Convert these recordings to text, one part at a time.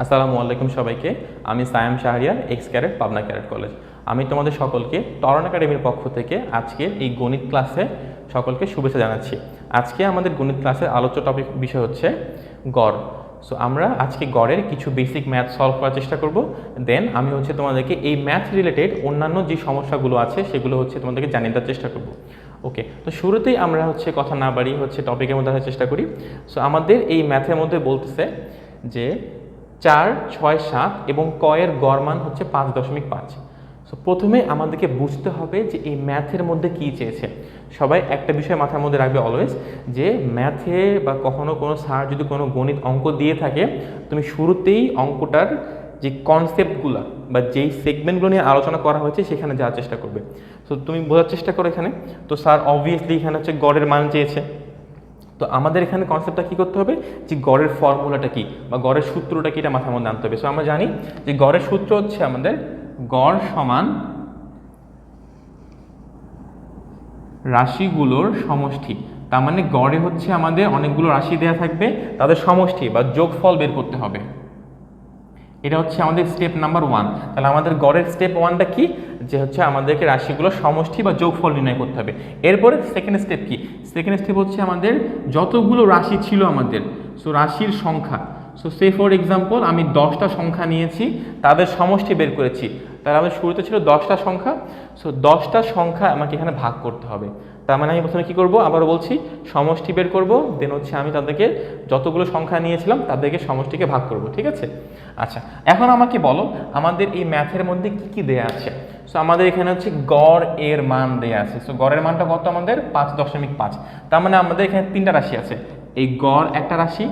আসসালামু আলাইকুম সবাইকে। আমি Sayam Shahriar ex cadet Pabna cadet college আমি তোমাদের সকলকে তরণ একাডেমির পক্ষ থেকে আজকের এই গণিত ক্লাসে সকলকে শুভেচ্ছা জানাচ্ছি। আজকে আমাদের গণিত ক্লাসের আলোচ্য টপিক বিষয় হচ্ছে গড়। সো আমরা আজকে গড়ের কিছু বেসিক ম্যাথ সলভ করার চেষ্টা করব। দেন আমি হচ্ছে তোমাদেরকে এই ম্যাথ রিলেটেড অন্যান্য যে সমস্যাগুলো আছে, সেগুলো হচ্ছে তোমাদেরকে জানিয়ে দেওয়ার চেষ্টা করব। ওকে তো শুরুতেই আমরা হচ্ছে কথা না বাড়িয়ে হচ্ছে টপিকের মধ্যে আসার চেষ্টা করি। সো আমাদের এই ম্যাথের মধ্যে বলতেছে যে চার, ছয়, সাত এবং কয়ের গড় মান হচ্ছে পাঁচ দশমিক পাঁচ। সো প্রথমে আমাদেরকে বুঝতে হবে যে এই ম্যাথের মধ্যে কী চেয়েছে। সবাই একটা বিষয় মাথার মধ্যে রাখবে অলওয়েজ যে ম্যাথে বা কখনো কোনো স্যার যদি কোনো গণিত অঙ্ক দিয়ে থাকে, তুমি শুরুতেই অঙ্কটার যে কনসেপ্টগুলো বা যেই সেগমেন্টগুলো নিয়ে আলোচনা করা হয়েছে, সেখানে যাওয়ার চেষ্টা করবে। সো তুমি বোঝার চেষ্টা করো এখানে। তো, স্যার অবভিয়াসলি এখানে হচ্ছে গড়ের মান চেয়েছে। তো আমাদের এখানে কনসেপ্টটা কী করতে হবে? যে গড়ের ফর্মুলাটা কি? বা গড়ের সূত্রটা কি? এটা মাথার মধ্যে আনতে হবে। সো আমরা জানি যে গড়ের সূত্র হচ্ছে আমাদের গড় সমান রাশিগুলোর সমষ্টি। তার মানে গড়ে হচ্ছে আমাদের অনেকগুলো রাশি দেওয়া থাকবে, তাদের সমষ্টি বা যোগফল বের করতে হবে। এটা হচ্ছে আমাদের স্টেপ নাম্বার ওয়ান তাহলে আমাদের গড়ের স্টেপ ওয়ানটা কি? যে হচ্ছে আমাদেরকে রাশিগুলো সমষ্টি বা যোগফল নির্ণয় করতে হবে। এরপরে সেকেন্ড স্টেপ কি? সেকেন্ড স্টেপ হচ্ছে আমাদের যতগুলো রাশি ছিল আমাদের সো রাশির সংখ্যা। সো সে ফর এক্সাম্পল আমি দশটা সংখ্যা নিয়েছি, তাদের সমষ্টি বের করেছি। তাহলে আমাদের শুরুতে ছিল দশটা সংখ্যা। সো দশটা সংখ্যা আমাকে এখানে ভাগ করতে হবে। তার মানে আমি প্রথমে কী করব? আবারও বলছি, সমষ্টি বের করব দেন হচ্ছে আমি তাদেরকে যতগুলো সংখ্যা নিয়েছিলাম, তাদেরকে সমষ্টিকে ভাগ করব, ঠিক আছে? আচ্ছা এখন আমাকে বলো, আমাদের এই ম্যাথের মধ্যে কি কি দেয়া আছে? সো আমাদের এখানে হচ্ছে গড় এর মান দেয়া আছে। সো গড়ের মানটা কত আমাদের? পাঁচ দশমিক পাঁচ। তার মানে আমাদের এখানে তিনটা রাশি আছে। এই গড় একটা রাশি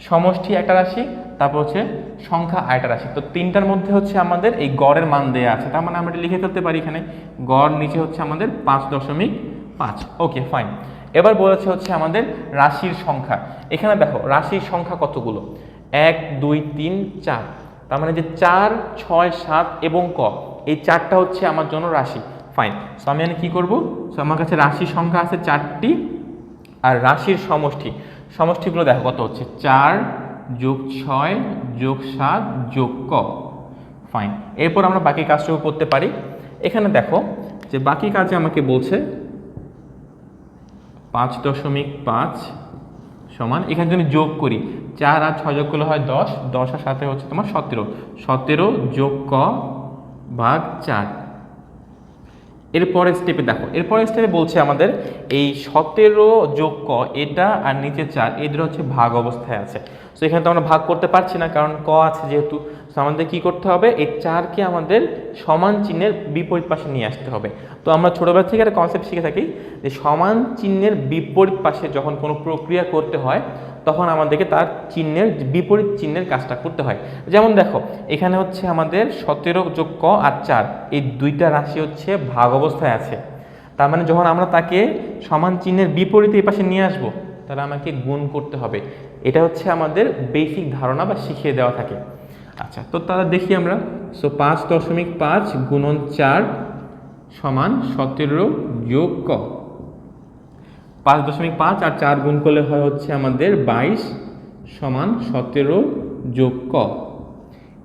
সমষ্টি একটা রাশি, তারপর হচ্ছে সংখ্যা আরেকটা রাশি। তো তিনটার মধ্যে হচ্ছে আমাদের এই গড়ের মান দেয়া আছে। তার মানে আমরা লিখে ফেলতে পারি এখানে। গড় নিচে হচ্ছে আমাদের পাঁচ দশমিক পাঁচ। ওকে ফাইন এবার বলেছে হচ্ছে আমাদের রাশির সংখ্যা। এখানে দেখো, রাশির সংখ্যা কতগুলো? এক, দুই, তিন, চার। তার মানে যে চার, ছয়, সাত এবং ক, এই চারটা হচ্ছে আমার জন্য রাশি। ফাইন সো আমি এখানে কী করব? সো আমার কাছে রাশির সংখ্যা আছে চারটি আর রাশির সমষ্টি। সমষ্টিগুলো দেখো, কত হচ্ছে? চার যোগ ছয় যোগ সাত যোগ ক। ফাইন এরপর আমরা বাকি কাজটুকু করতে পারি। এখানে দেখো যে বাকি কাজে আমাকে বলছে, পাঁচ দশমিক পাঁচ সমান, এখানে যদি যোগ করি, চার আর ছয় যোগ করলে হয় দশ দশ আর সাথে হচ্ছে তোমার সতেরো। সতেরো যোগ ক ভাগ চার। এরপরের স্টেপে দেখো এরপরের স্টেপে বলছে আমাদের এই সতেরো যোগ ক, এটা আর নিচে চার, এদের হচ্ছে ভাগ অবস্থায় আছে। তো এখানে তো আমরা ভাগ করতে পারছি না, কারণ ক আছে যেহেতু সো আমাদের কী করতে হবে? এই চারকে আমাদের সমান চিহ্নের বিপরীত পাশে নিয়ে আসতে হবে। তো আমরা ছোটোবেলা থেকে একটা কনসেপ্ট শিখে থাকি যে সমান চিহ্নের বিপরীত পাশে যখন কোনো প্রক্রিয়া করতে হয়, তখন আমাদেরকে তার চিহ্নের বিপরীত চিহ্নের কাজটা করতে হয়। যেমন দেখো, এখানে হচ্ছে আমাদের সতেরো যোগ ক আর চার। এই দুইটা রাশি হচ্ছে ভাগ অবস্থায় আছে। তার মানে যখন আমরা তাকে সমান চিহ্নের বিপরীতে এই পাশে নিয়ে আসব, তাহলে আমাকে গুণ করতে হবে। এটা হচ্ছে আমাদের বেসিক ধারণা বা শিখিয়ে দেওয়া থাকে। আচ্ছা তো তাহলে দেখি আমরা। সো পাঁচ দশমিক পাঁচ গুণন চার সমান সতেরো যোগ ক। পাঁচ দশমিক পাঁচ আর চার গুণ করলে হয় হচ্ছে আমাদের বাইশ সমান সতেরো যোগ ক।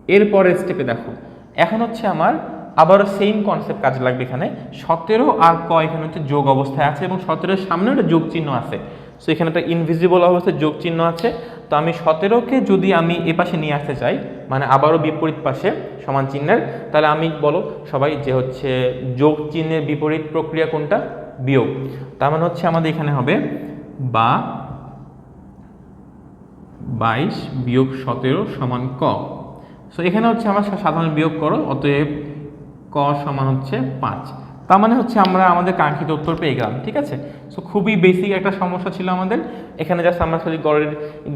এরপরের স্টেপে দেখো। এখন হচ্ছে আমার আবারও সেম কনসেপ্ট কাজে লাগবে এখানে। সতেরো আর ক এখানে হচ্ছে যোগ অবস্থায় আছে এবং সতেরোর সামনে একটা যোগ চিহ্ন আছে। সো এখানে একটা ইনভিজিবল অবস্থায় যোগ চিহ্ন আছে। তো আমি সতেরোকে যদি আমি এ পাশে নিয়ে আসতে চাই মানে আবারও বিপরীত পাশে সমান চিহ্নের, তাহলে আমি বলো সবাই যে হচ্ছে যোগ চিহ্নের বিপরীত প্রক্রিয়া কোনটা? বিয়োগ। তার মানে হচ্ছে আমাদের এখানে হবে বা বাইশ বিয়োগ সতেরো সমান ক। সো এখানে হচ্ছে আমার সাধারণ বিয়োগ করো, অতএব ক সমান হচ্ছে পাঁচ। তার মানে হচ্ছে আমরা আমাদের কাঙ্ক্ষিত উত্তর পেয়ে গেলাম, ঠিক আছে? সো খুবই বেসিক একটা সমস্যা ছিল আমাদের। এখানে জাস্ট আমরা খালি গড়ের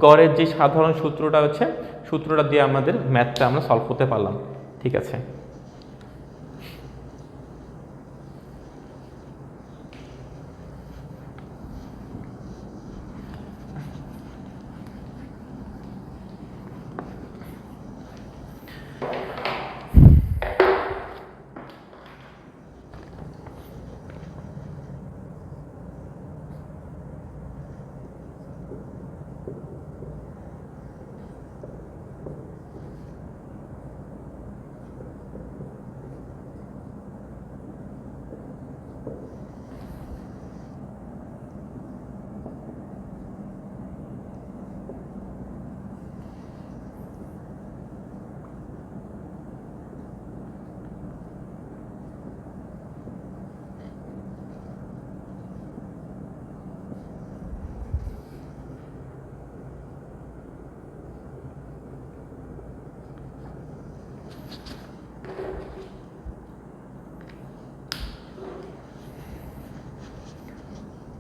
গড়ের যে সাধারণ সূত্রটা হচ্ছে সূত্রটা দিয়ে আমাদের ম্যাথটা আমরা সলভ করতে পারলাম, ঠিক আছে?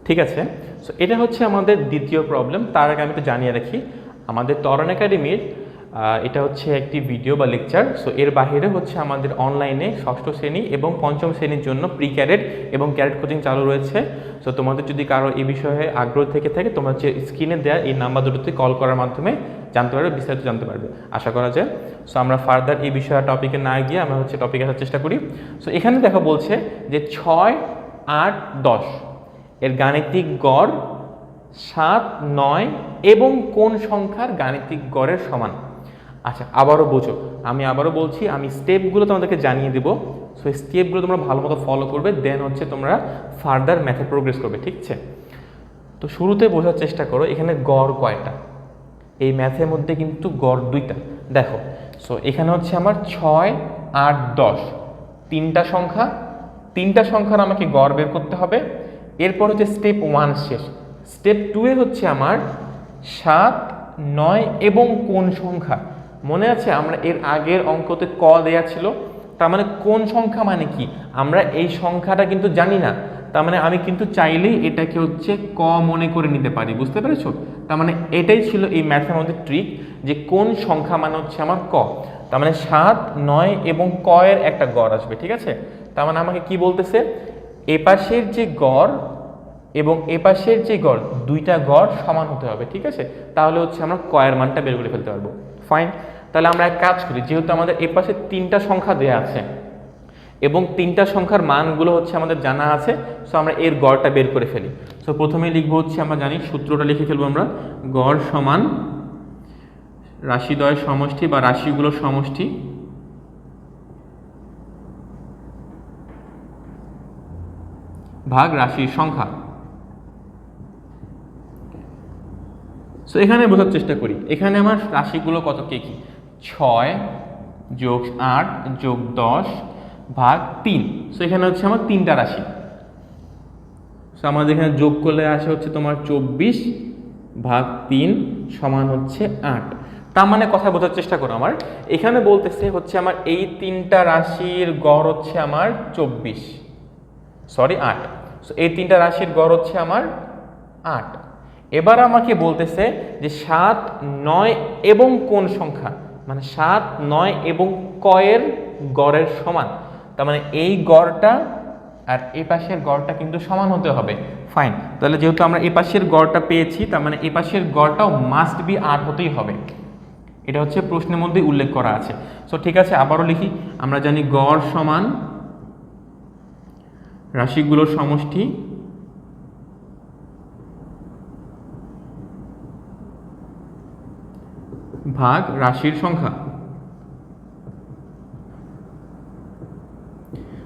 ঠিক আছে? সো এটা হচ্ছে আমাদের দ্বিতীয় প্রবলেম তার আগে আমি তো জানিয়ে রাখি, আমাদের তরণ একাডেমির এটা হচ্ছে একটি ভিডিও বা লেকচার সো এর বাইরে হচ্ছে আমাদের অনলাইনে ষষ্ঠ শ্রেণি এবং পঞ্চম শ্রেণির জন্য প্রি ক্যাডেট এবং ক্যাডেট কোচিং চালু রয়েছে। সো তোমাদের যদি কারও এই বিষয়ে আগ্রহ থেকে থাকে, তোমরা হচ্ছে স্ক্রিনে দেওয়া এই নাম্বার দুটোতে কল করার মাধ্যমে জানতে পারবে, বিস্তারিত জানতে পারবে। আশা করা যায়। সো আমরা ফার্দার এই বিষয়ে টপিকে না গিয়ে আমরা হচ্ছে টপিকে আসার চেষ্টা করি। সো এখানে দেখা বলছে যে ছয়, আট, দশ। এর গাণিতিক গড় সাত, নয় এবং কোন সংখ্যার গাণিতিক গড়ের সমান? আচ্ছা আবারও বোঝো। আমি আবারও বলছি, আমি স্টেপগুলো তোমাদেরকে জানিয়ে দেবো। সো স্টেপগুলো তোমরা ভালো মতো ফলো করবে দেন হচ্ছে তোমরা ফার্দার ম্যাথে প্রোগ্রেস করবে, ঠিক আছে? তো শুরুতে বোঝার চেষ্টা করো, এখানে গড় কয়টা? এই ম্যাথের মধ্যে কিন্তু গড় দুইটা। দেখো সো এখানে হচ্ছে আমার ছয়, আট, দশ। তিনটা সংখ্যা, তিনটা সংখ্যার আমাকে গড় বের করতে হবে। এরপর হচ্ছে স্টেপ ওয়ান শেষ। স্টেপ টুয়ে হচ্ছে আমার সাত, নয় এবং কোন সংখ্যা। মনে আছে আমরা এর আগের অঙ্কতে ক দেয়া ছিল? তার মানে কোন সংখ্যা মানে কি? আমরা এই সংখ্যাটা কিন্তু জানি না। তার মানে আমি কিন্তু চাইলেই এটাকে হচ্ছে ক মনে করে নিতে পারি। বুঝতে পেরেছ? তার মানে এটাই ছিল এই ম্যাথের মধ্যে ট্রিক যে কোন সংখ্যা মানে হচ্ছে আমার ক। তার মানে সাত, নয় এবং ক এর একটা গড় আসবে, ঠিক আছে? তার মানে আমাকে কি বলতেছে? এপাশের যে গড় এবং এপাশের যে গড়, দুইটা গড় সমান হতে হবে, ঠিক আছে? তাহলে হচ্ছে আমরা কয়ের মানটা বের করে ফেলতে পারব। ফাইন তাহলে আমরা এক কাজ করি, যেহেতু আমাদের এপাশে তিনটা সংখ্যা দেয়া আছে এবং তিনটা সংখ্যার মানগুলো হচ্ছে আমাদের জানা আছে সো আমরা এর গড়টা বের করে ফেলি। সো প্রথমে লিখব হচ্ছে, আমরা জানি সূত্রটা লিখে ফেলব আমরা, গড় সমান রাশিদ্বয় সমষ্টি বা রাশিগুলোর সমষ্টি ভাগ রাশির সংখ্যা। সো এখানে বোঝার চেষ্টা করি। এখানে আমার রাশিগুলো কত? কে কি? ছয় যোগ আট যোগ দশ ভাগ তিন। সো এখানে হচ্ছে আমার তিনটা রাশি। সো আমাদের এখানে যোগ করলে আসে হচ্ছে তোমার চব্বিশ ভাগ তিন সমান হচ্ছে আট। তার মানে কথা বোঝার চেষ্টা করো আমার। এখানে বলতেছে হচ্ছে আমার এই তিনটা রাশির গড় হচ্ছে আমার চব্বিশ। সরি, আট। সো এই তিনটা রাশির গড় হচ্ছে আমার আট। এবার আমাকে বলতেছে যে সাত, নয় এবং কোন সংখ্যা? মানে সাত, নয় এবং কয়ের গড়ের সমান। তার মানে এই গড়টা আর এই পাশের গড়টা কিন্তু সমান হতে হবে। ফাইন তাহলে যেহেতু আমরা এই পাশের গড়টা পেয়েছি, তার মানে এই পাশের গড়টাও মাস্ট বি আট হতেই হবে। এটা হচ্ছে প্রশ্নের মধ্যে উল্লেখ করা আছে। সো ঠিক আছে, আবারও লিখি। আমরা জানি গড় সমান রাশিগুলোর সমষ্টি ভাগ রাশির সংখ্যা।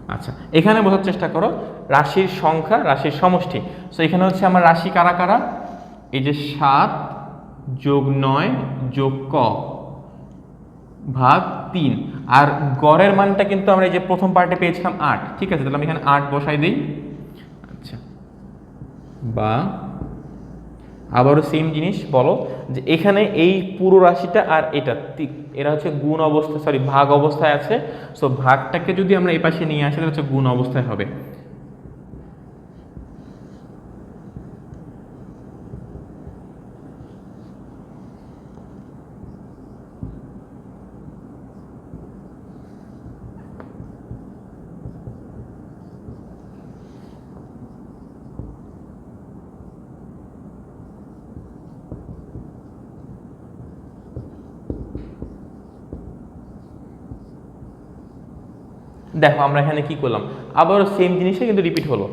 আচ্ছা এখানে বোঝার চেষ্টা করো, রাশির সংখ্যা, রাশির সমষ্টি। সো এখানে হচ্ছে আমার রাশি কারা কারা? এই যে সাত যোগ নয় যোগ ক, ভাগ তিন। আর গড়ের মানটা কিন্তু আমরা এই যে প্রথম পার্টে পেয়েছিলাম আট। ঠিক আছে, তাহলে আমি এখানে আট বসাই দিই। আচ্ছা। বা আবারও সেম জিনিস, বলো যে এখানে এই পুরো রাশিটা আর এটা এরা হচ্ছে গুণ অবস্থা সরি ভাগ অবস্থায় আছে। সো ভাগটাকে যদি আমরা এই পাশে নিয়ে আসি, তাহলে হচ্ছে গুণ অবস্থায় হবে। দেখো আমরা এখানে কি করলাম? আবারও সেম জিনিসে কিন্তু রিপিট হলো।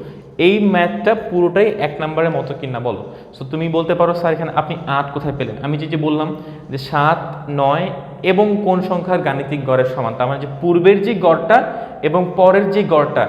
এই ম্যাথটা পুরোটাই এক নম্বরের মতো কিনা বলো? সো তুমি বলতে পারো, স্যার, এখানে আপনি আট কোথায় পেলেন? আমি যে যে বললাম যে সাত, নয় এবং কোন সংখ্যার গাণিতিক গড়ের সমান, তার মানে যে পূর্বের যে গড়টা এবং পরের যে গড়টা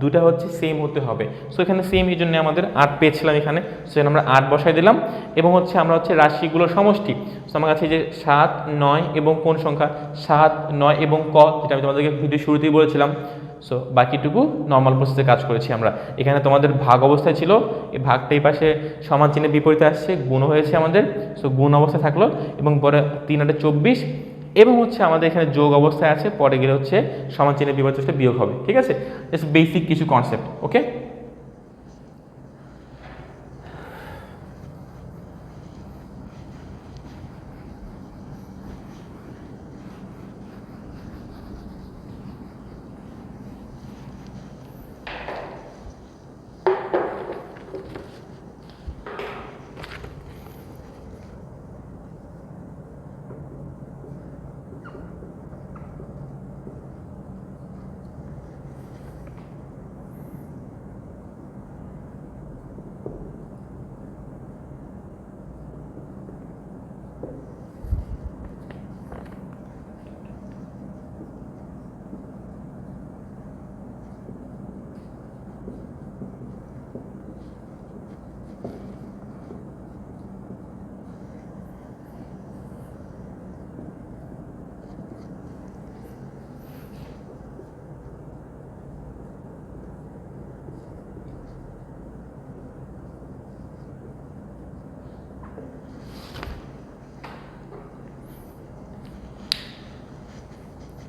দুটা হচ্ছে সেম হতে হবে। সো এখানে সেম এই জন্য আমাদের আট পেয়েছিলাম এখানে। সো এখানে আমরা আট বসাই দিলাম। এবং হচ্ছে আমরা হচ্ছে রাশিগুলোর সমষ্টি। সো আমার কাছে যে সাত, নয় এবং কোন সংখ্যা? সাত, নয় এবং ক, যেটা আমি তোমাদেরকে ভিডিও শুরুতেই বলেছিলাম। সো বাকিটুকু নর্মাল প্রসেসে কাজ করেছি আমরা। এখানে তোমাদের ভাগ অবস্থায় ছিল। এই ভাগটা এই পাশে সমান চিহ্নের বিপরীতে আসছে, গুণ হয়েছে আমাদের। সো গুণ অবস্থায় থাকল। এবং পরে তিন আটে চব্বিশ এবং হচ্ছে আমাদের এখানে যোগ অবস্থায় আছে, পরে গেলে হচ্ছে সমান চিহ্নের বিভাজ্য বিয়োগ হবে, ঠিক আছে? বেসিক কিছু কনসেপ্ট ওকে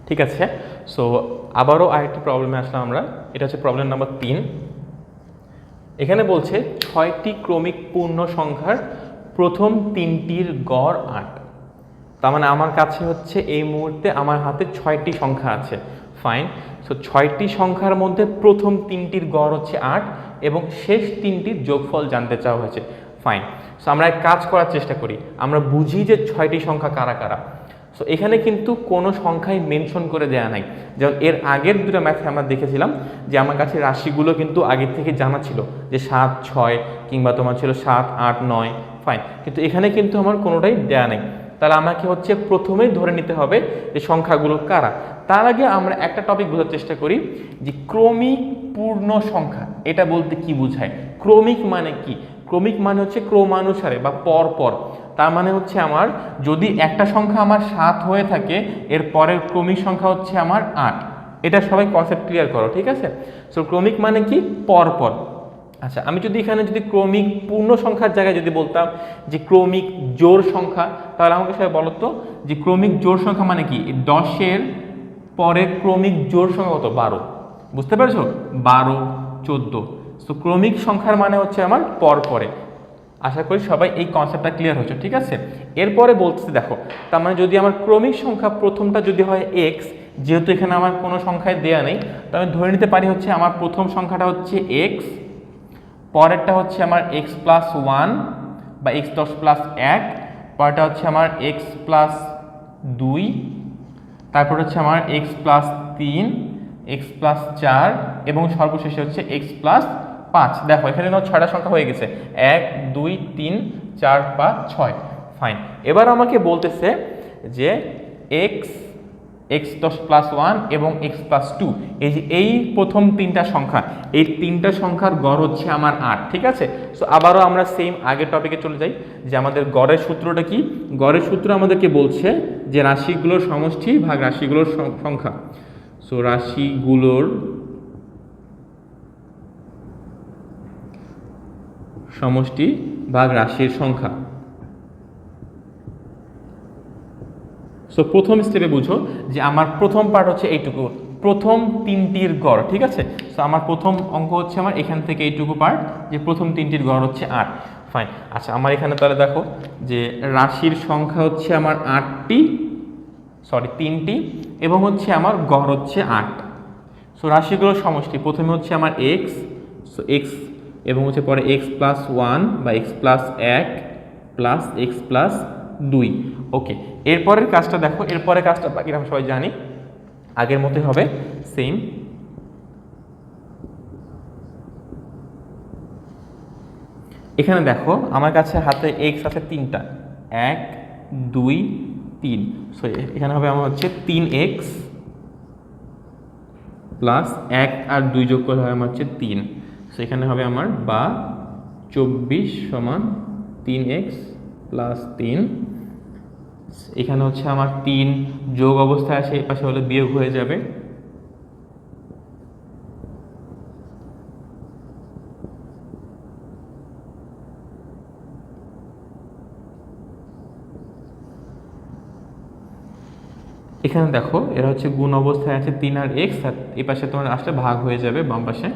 ঠিক আছে? সো আবারও আরেকটি প্রবলেমে আসলাম আমরা। এটা হচ্ছে প্রবলেম নাম্বার তিন। এখানে বলছে ছয়টি ক্রমিক পূর্ণ সংখ্যার প্রথম তিনটির গড় আট। তার মানে আমার কাছে হচ্ছে এই মুহূর্তে আমার হাতে ছয়টি সংখ্যা আছে। ফাইন সো ছয়টি সংখ্যার মধ্যে প্রথম তিনটির গড় হচ্ছে আট এবং শেষ তিনটির যোগফল জানতে চাওয়া হয়েছে। ফাইন সো আমরা এক কাজ করার চেষ্টা করি। আমরা বুঝি যে ছয়টি সংখ্যা কারা কারা। সো এখানে কিন্তু কোনো সংখ্যাই মেনশন করে দেওয়া নাই। যেমন এর আগের দুটো ম্যাথে আমরা দেখেছিলাম যে আমার কাছে রাশিগুলো কিন্তু আগের থেকে জানা ছিল যে সাত, ছয় কিংবা তোমার ছিল সাত, আট, নয় ফাইন কিন্তু এখানে কিন্তু আমার কোনোটাই দেয়া নেই। তাহলে আমাকে হচ্ছে প্রথমেই ধরে নিতে হবে যে সংখ্যাগুলো কারা। তার আগে আমরা একটা টপিক বোঝার চেষ্টা করি যে ক্রমিক পূর্ণ সংখ্যা, এটা বলতে কি বোঝায়? ক্রমিক মানে কি? ক্রমিক মানে হচ্ছে ক্রমানুসারে বা পর পর তার মানে হচ্ছে আমার যদি একটা সংখ্যা আমার সাত হয়ে থাকে, এর পরের ক্রমিক সংখ্যা হচ্ছে আমার আট। এটা সবাই কনসেপ্ট ক্লিয়ার করো, ঠিক আছে? সো ক্রমিক মানে কি? পর পর আচ্ছা আমি যদি এখানে যদি ক্রমিক পূর্ণ সংখ্যার জায়গায় যদি বলতাম যে ক্রমিক জোর সংখ্যা, তাহলে আমাকে সবাই বলো তো যে ক্রমিক জোর সংখ্যা মানে কি? দশের পরে ক্রমিক জোর সংখ্যা কত? বারো। বুঝতে পারছ? বারো, চোদ্দ। তো ক্রমিক সংখ্যার মানে হচ্ছে আমার পর পরে আশা করি সবাই এই কনসেপ্টটা ক্লিয়ার হচ্ছে ঠিক আছে? এরপরে বলতেছে, দেখো, তার মানে যদি আমার ক্রমিক সংখ্যা প্রথমটা যদি হয় এক্স যেহেতু এখানে আমার কোনো সংখ্যায় দেয়া নেই, তো আমি ধরে নিতে পারি হচ্ছে আমার প্রথম সংখ্যাটা হচ্ছে এক্স পরেরটা হচ্ছে আমার এক্স প্লাস ওয়ান বা এক্স দশ প্লাস এক, পরেরটা হচ্ছে আমার এক্স প্লাস দুই, তারপর হচ্ছে আমার এক্স প্লাস তিন এক্স প্লাস চার, এবং সর্বশেষে হচ্ছে এক্স প্লাস পাঁচ। দেখো, এখানে না ছয়টা সংখ্যা হয়ে গেছে। এক, দুই, তিন, চার, পাঁচ, ছয়। ফাইন এবার আমাকে বলতেছে যে এক্স এক্স দশ প্লাস ওয়ান এবং এক্স প্লাস টু এই যে এই প্রথম তিনটা সংখ্যা, এই তিনটা সংখ্যার গড় হচ্ছে আমার আট, ঠিক আছে? সো আবারও আমরা সেম আগের টপিকে চলে যাই, যে আমাদের গড়ের সূত্রটা কি? গড়ের সূত্র আমাদেরকে বলছে যে রাশিগুলোর সমষ্টি ভাগ রাশিগুলোর সংখ্যা। সো রাশিগুলোর সমষ্টি ভাগ রাশির সংখ্যা। সো প্রথম স্টেপে বুঝো যে আমার প্রথম পার্ট হচ্ছে এইটুকু। প্রথম তিনটির গড়, ঠিক আছে? সো আমার প্রথম অঙ্ক হচ্ছে আমার এখান থেকে এইটুকু পার্ট যে প্রথম তিনটির গড় হচ্ছে আট। ফাইন আচ্ছা আমার এখানে তাহলে দেখো যে রাশির সংখ্যা হচ্ছে আমার আটটি সরি তিনটি, এবং হচ্ছে আমার গড় হচ্ছে আট। সো রাশিগুলোর সমষ্টি। প্রথমে হচ্ছে আমার এক্স সো এক্স এবং হচ্ছে পরে এক্স প্লাস ওয়ান বা এক্স প্লাস এক প্লাস এক্স প্লাস দুই। ওকে এরপরের কাজটা দেখো, এরপরের কাজটা বাকি আমরা সবাই জানি। আগের মতোই হবে সেম এখানে দেখো, আমার কাছে হাতে এক্স আছে তিনটা, এক, দুই, তিন। সো এখানে হবে আমার হচ্ছে তিন এক্স প্লাস এক আর দুই যোগ করলে হয় আমার হচ্ছে তিন। সেখানে হবে আমার বা চব্বিশ সমান তিন এক্স প্লাস তিন। এখানে হচ্ছে আমার তিন যোগ অবস্থায় আছে, এই পাশে হলে বিয়োগ হয়ে যাবে। এখানে দেখো, এরা হচ্ছে গুণ অবস্থায় আছে তিন আর এক্স, আর এই পাশে তোমার আসলে ভাগ হয়ে যাবে বাম পাশে।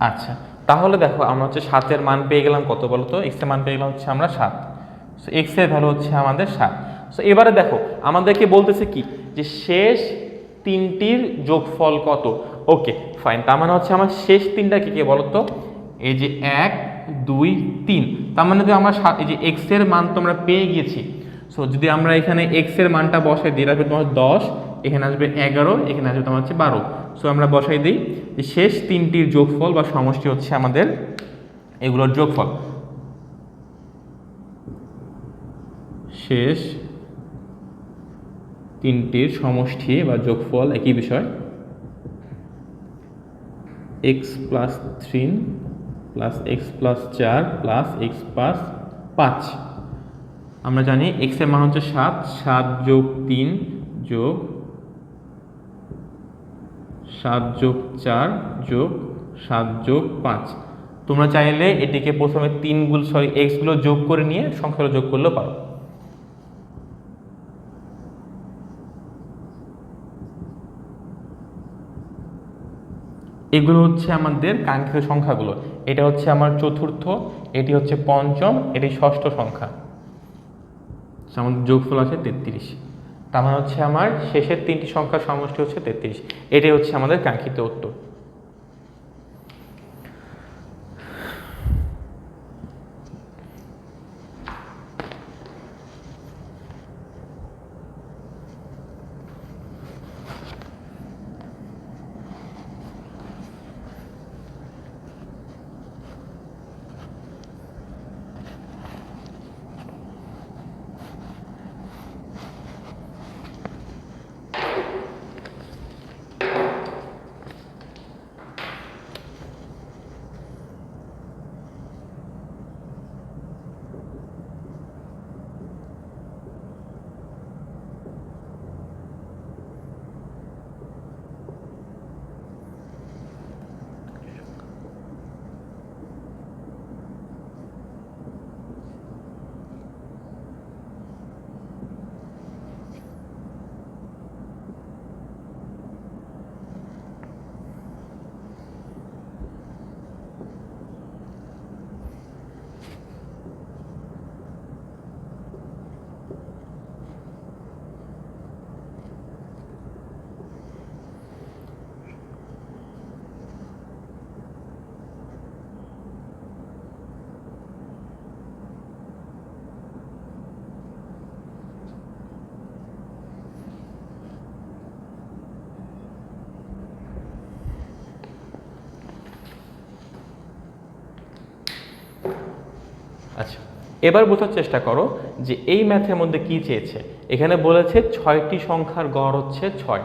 আচ্ছা তাহলে দেখো আমরা হচ্ছে সাতের মান পেয়ে গেলাম কত বলো তো? এক্সের মান পেয়ে গেলাম হচ্ছে আমরা সাত। সো এক্সের ভ্যালু হচ্ছে আমাদের সাত। সো এবারে দেখো, আমাদেরকে বলতেছে কি? যে শেষ তিনটির যোগফল কত? ওকে ফাইন তার মানে হচ্ছে আমার শেষ তিনটা কি কে বলো তো? এই যে এক, দুই, তিন। তার মানে যে আমরা এই যে এক্সের মান তো আমরা পেয়ে গিয়েছি। সো যদি আমরা এখানে এক্সের মানটা বসাই দিই আসবে তোমার দশ। এখানে আসবে এগারো, এখানে আসবে তোমার হচ্ছে বারো। সো আমরা বসাই দিই যে শেষ তিনটির যোগফল বা সমষ্টি হচ্ছে আমাদের এগুলোর যোগফল। শেষ তিনটির সমষ্টি বা যোগফল একই বিষয়। X plus three plus x plus চার প্লাস এক্স প্লাস পাঁচ আমরা জানি এক্সের মান হচ্ছে সাত সাত যোগ তিন যোগ সাত যোগ চার যোগ সাত যোগ পাঁচ। তোমরা চাইলে এটিকে প্রথমে তিনগুলো সরি এক্সগুলো যোগ করে নিয়ে সংখ্যাগুলো যোগ করলেও পারো। এগুলো হচ্ছে আমাদের কাঙ্ক্ষিত সংখ্যাগুলো। এটা হচ্ছে আমার চতুর্থ, এটি হচ্ছে পঞ্চম, এটি ষষ্ঠ সংখ্যা। আমাদের যোগফল আছে তেত্রিশ। তার মানে হচ্ছে আমার শেষের তিনটি সংখ্যার সমষ্টি হচ্ছে তেত্রিশ। এটাই হচ্ছে আমাদের কাঙ্ক্ষিত উত্তর আচ্ছা এবার বোঝার চেষ্টা করো যে এই ম্যাথের মধ্যে কি চেয়েছে। এখানে বলেছে ছয়টি সংখ্যার গড় হচ্ছে ছয়।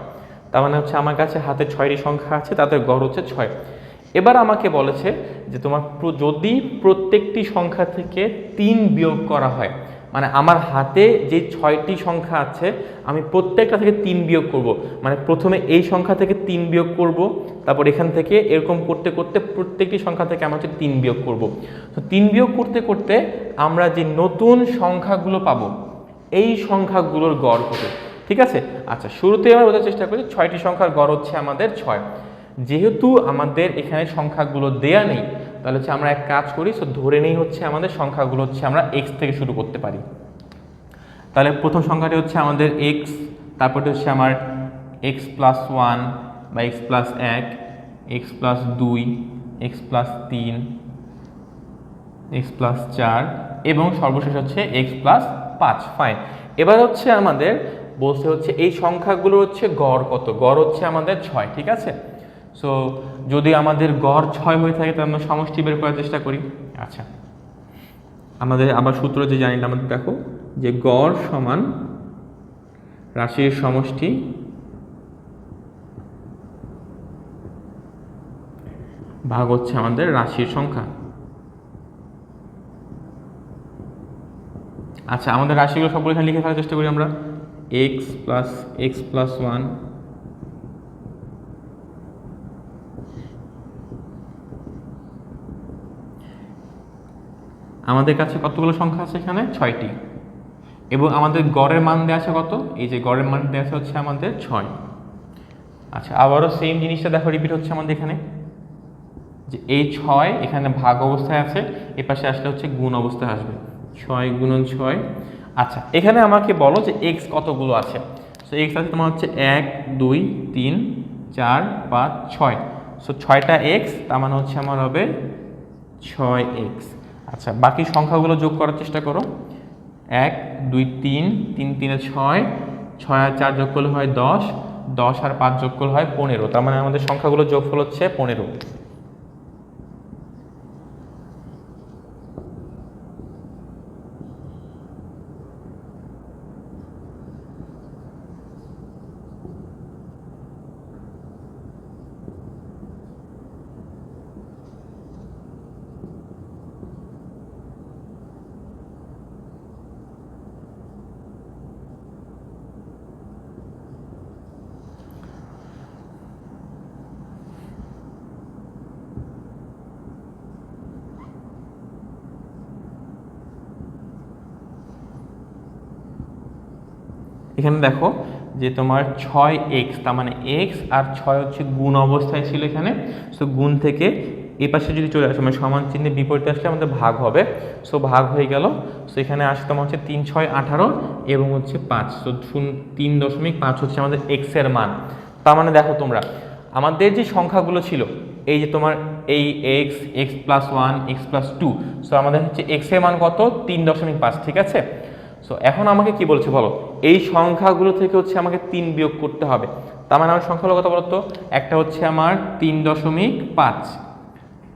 তার মানে হচ্ছে আমার কাছে হাতে ছয়টি সংখ্যা আছে, তাদের গড় হচ্ছে ছয়। এবার আমাকে বলেছে যে তোমার যদি প্রত্যেকটি সংখ্যা থেকে তিন বিয়োগ করা হয় মানে আমার হাতে যে ছয়টি সংখ্যা আছে, আমি প্রত্যেকটা থেকে তিন বিয়োগ করব। মানে প্রথমে এই সংখ্যা থেকে তিন বিয়োগ করব, তারপর এখান থেকে এরকম করতে করতে প্রত্যেকটি সংখ্যা থেকে আমরা হচ্ছে তিন বিয়োগ করব। তো তিন বিয়োগ করতে করতে আমরা যে নতুন সংখ্যাগুলো পাবো, এই সংখ্যাগুলোর গড় কত ঠিক আছে? আচ্ছা শুরুতে আমরা বোঝার চেষ্টা করি, ছয়টি সংখ্যার গড় হচ্ছে আমাদের ছয়। যেহেতু আমাদের এখানে সংখ্যাগুলো দেয়া নেই তাহলে হচ্ছে আমরা এক কাজ করি সো ধরে নেই হচ্ছে আমাদের সংখ্যাগুলো হচ্ছে আমরা এক্স থেকে শুরু করতে পারি। তাহলে প্রথম সংখ্যাটি হচ্ছে আমাদের এক্স তারপরটি হচ্ছে আমার এক্স প্লাস ওয়ান বা এক্স প্লাস এক এক্স প্লাস দুই এক্স প্লাস তিন এক্স প্লাস চার, এবং সর্বশেষ হচ্ছে এক্স প্লাস পাঁচ ফাইন এবার হচ্ছে আমাদের বলতে হচ্ছে এই সংখ্যাগুলো হচ্ছে গড় কত? গড় হচ্ছে আমাদের ছয়, ঠিক আছে? সো যদি আমাদের গড় ছয় হয়ে থাকে, তাহলে আমরা সমষ্টি বের করার চেষ্টা করি। আচ্ছা। আমাদের আবার সূত্র যে জানি না, আমাদের দেখো, যে গড় সমান রাশির সমষ্টি ভাগ হচ্ছে আমাদের রাশির সংখ্যা। আচ্ছা আমাদের রাশিগুলো সবগুলো এখানে লিখে ফেলার চেষ্টা করি আমরা। X plus x plus one আমাদের কাছে কতগুলো সংখ্যা আছে এখানে? ছয়টি। এবং আমাদের গড়ের মান দেওয়া আছে কত? এই যে গড়ের মান দেওয়া আছে হচ্ছে আমাদের ছয়। আচ্ছা আবারও সেম জিনিসটা দেখো রিপিট হচ্ছে আমাদের এখানে। যে এই ছয় এখানে ভাগ অবস্থায় আছে, এ পাশে আসলে হচ্ছে গুণ অবস্থায় আসবে। ছয় গুণন ছয়। আচ্ছা এখানে আমাকে বলো যে এক্স কতগুলো আছে? সো এক্স আছে তোমার হচ্ছে এক, দুই, তিন, চার, পাঁচ, ছয়। সো ছয়টা এক্স তার মানে হচ্ছে আমার হবে ছয় এক্স আচ্ছা বাকি সংখ্যাগুলো যোগ করার চেষ্টা করো। এক, দুই, তিন তিন, তিনে ছয় ছয় আর চার যোগ করলে হয় দশ দশ আর পাঁচ যোগ করলে হয় পনেরো। তার মানে আমাদের সংখ্যাগুলো যোগফল হচ্ছে পনেরো। এখানে দেখো যে তোমার ছয় এক্স তার মানে এক্স আর ছয় হচ্ছে গুণ অবস্থায় ছিল এখানে। সো গুণ থেকে এই পাশে যদি চলে আসে মানে সমান চিহ্নে বিপরীতে আসলে আমাদের ভাগ হবে। সো ভাগ হয়ে গেল। সো এখানে আসে তোমার হচ্ছে তিন, ছয়, আঠারো এবং হচ্ছে পাঁচ। সো শূন্য, তিন দশমিক পাঁচ হচ্ছে আমাদের এক্সের মান। তার মানে দেখো তোমরা, আমাদের যে সংখ্যাগুলো ছিল, এই যে তোমার এই x x plus one x plus two so আমাদের হচ্ছে এক্সের মান কত? তিন দশমিক পাঁচ, ঠিক আছে? সো এখন আমাকে কি বলছে বলো? এই সংখ্যাগুলো থেকে হচ্ছে আমাকে তিন বিয়োগ করতে হবে। তার মানে আমার সংখ্যাগুলো কত বলতো একটা হচ্ছে আমার তিন দশমিক পাঁচ।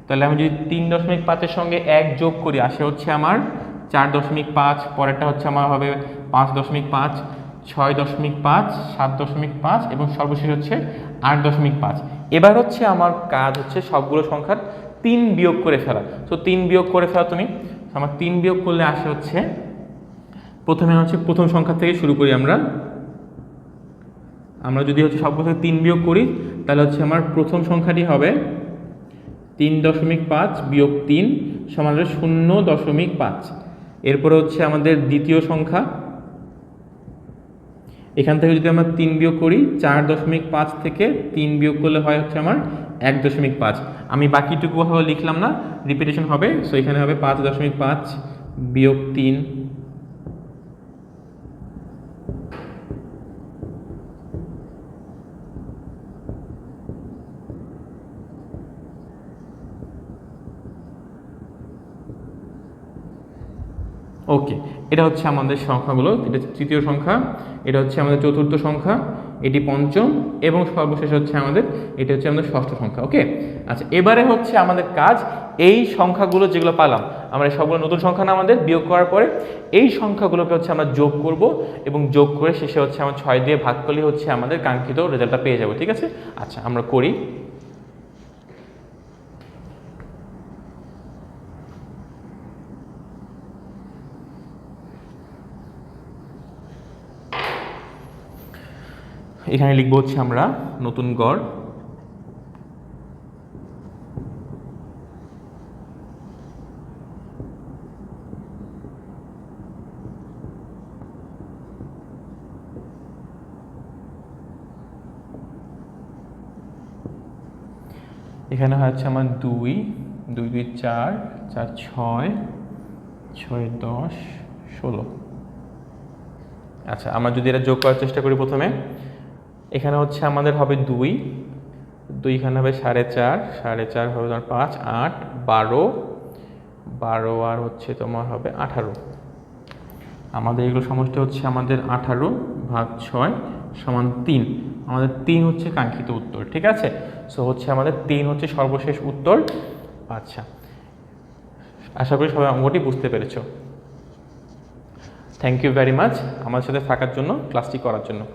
তাহলে আমি যদি তিন দশমিক পাঁচের সঙ্গে এক যোগ করি আসে হচ্ছে আমার চার দশমিক পাঁচ, পরেরটা হচ্ছে আমার হবে পাঁচ দশমিক পাঁচ, ছয় দশমিক পাঁচ, সাত দশমিক পাঁচ, এবং সর্বশেষ হচ্ছে আট দশমিক পাঁচ। এবার হচ্ছে আমার কাজ হচ্ছে সবগুলো সংখ্যার তিন বিয়োগ করে ফেলা। তো তিন বিয়োগ করে ফেলা তুমি। আমার তিন বিয়োগ করলে আসে হচ্ছে প্রথমে হচ্ছে প্রথম সংখ্যা থেকে শুরু করি আমরা। আমরা যদি হচ্ছে সবগুলো থেকে তিন বিয়োগ করি, তাহলে হচ্ছে আমার প্রথম সংখ্যাটি হবে তিন দশমিক পাঁচ বিয়োগ তিন সমান হবে শূন্য দশমিক পাঁচ। এরপরে হচ্ছে আমাদের দ্বিতীয় সংখ্যা। এখান থেকে যদি আমরা তিন বিয়োগ করি, চার দশমিক পাঁচ থেকে তিন বিয়োগ করলে হয় হচ্ছে আমার এক দশমিক পাঁচ। আমি বাকিটুকু লিখলাম না রিপিটেশন হবে। সো এখানে হবে পাঁচ দশমিক পাঁচ বিয়োগ তিন। ওকে এটা হচ্ছে আমাদের সংখ্যাগুলো, এটা তৃতীয় সংখ্যা, এটা হচ্ছে আমাদের চতুর্থ সংখ্যা, এটি পঞ্চম, এবং সর্বশেষ হচ্ছে আমাদের, এটা হচ্ছে আমাদের ষষ্ঠ সংখ্যা ওকে আচ্ছা এবারে হচ্ছে আমাদের কাজ, এই সংখ্যাগুলো যেগুলো পালাম, আমরা সবগুলো নতুন সংখ্যা না আমাদের, বিয়োগ করার পরে, এই সংখ্যাগুলোকে হচ্ছে আমরা যোগ করব, এবং যোগ করে শেষে হচ্ছে আমরা ছয় দিয়ে ভাগ করলে হচ্ছে আমাদের কাঙ্ক্ষিত রেজাল্টটা পেয়ে যাব, ঠিক আছে? আচ্ছা আমরা করি। এখানে লিখব হচ্ছে আমরা নতুন গড়। এখানে হচ্ছে আমার দুই দুই দুই, চার চার, ছয় ছয়, দশ, ষোলো। আচ্ছা আমরা যদি এটা যোগ করার চেষ্টা করি প্রথমে এখানে হচ্ছে আমাদের হবে দুই। দুই এখানে হবে সাড়ে চার সাড়ে চার হবে তোমার পাঁচ, আট, বারো। বারো আর হচ্ছে তোমার হবে আঠারো। আমাদের এগুলো সমষ্টি হচ্ছে আমাদের আঠারো ভাগ ছয় সমান তিন। আমাদের তিন হচ্ছে কাঙ্ক্ষিত উত্তর, ঠিক আছে? সো হচ্ছে আমাদের তিন হচ্ছে সর্বশেষ উত্তর। আচ্ছা। আশা করি সবাই অঙ্গটি বুঝতে পেরেছ। থ্যাংক ইউ ভেরি মাচ আমার সাথে থাকার জন্য ক্লাসটি করার জন্য।